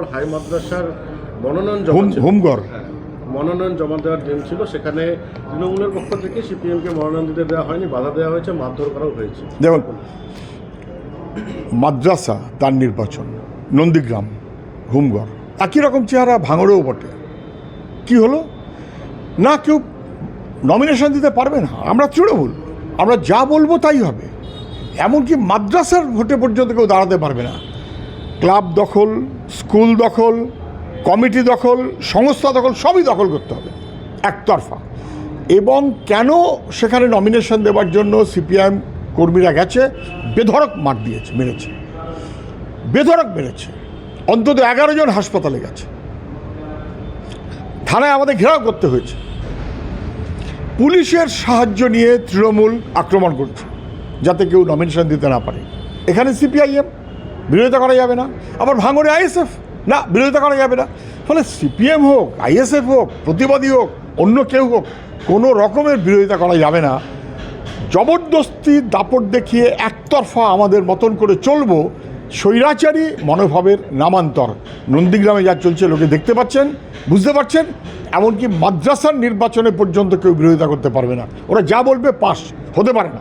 High মাদ্রাসার মনোনয়ন হোমগড়। হ্যাঁ, মনোনয়ন জমা দেওয়ার দিন ছিল। সেখানে তৃণমূলের পক্ষ থেকে সিপিএমকে মনোনয়ন দিতে দেওয়া হয়নি বাধা দেওয়া হয়েছে মারধর করাও হয়েছে। দেখুন মাদ্রাসা তার নির্বাচন নন্দীগ্রাম হোমগড় একই রকম চেহারা ভাঙড়েও বটে। কি হলো? না কেউ নমিনেশন দিতে পারবে না। আমরা তৃণমূল আমরা যা বলব তাই হবে। এমনকি মাদ্রাসার ভোটে পর্যন্ত কেউ দাঁড়াতে পারবে না। ক্লাব দখল, স্কুল দখল, কমিটি দখল, সংস্থা দখল, সবই দখল করতে হবে, একতরফা। এবং কেন সেখানে নমিনেশন দেওয়ার জন্য সিপিআইএম কর্মীরা গেছে? বেধড়ক মার দিয়েছে, মেরেছে। বেধড়ক মেরেছে। অন্তত এগারো জন হাসপাতালে গেছে। থানায় আমাদের ঘেরাও করতে হয়েছে। পুলিশের সাহায্য নিয়ে তৃণমূল আক্রমণ করছে, যাতে কেউ নমিনেশন দিতে না পারে। এখানে সিপিআইএম বিরোধিতা করা যাবে না। আবার ভাঙড়ে আইএসএফ? না, বিরোধিতা করা যাবে না। ফলে সিপিএম হোক, আইএসএফ হোক, প্রতিবাদী হোক, অন্য কেউ হোক, কোনো রকমের বিরোধিতা করা যাবে না। জবরদস্তি দাপট দেখিয়ে একতরফা আমাদের মতন করে চলবো, স্বৈরাচারী মনোভাবের নামান্তর। নন্দীগ্রামে যা চলছে, লোকে দেখতে পাচ্ছেন, বুঝতে পারছেন, এমনকি মাদ্রাসার নির্বাচনে পর্যন্ত কেউ বিরোধিতা করতে পারবে না। ওরা যা বলবে, পাস, হতে পারে না।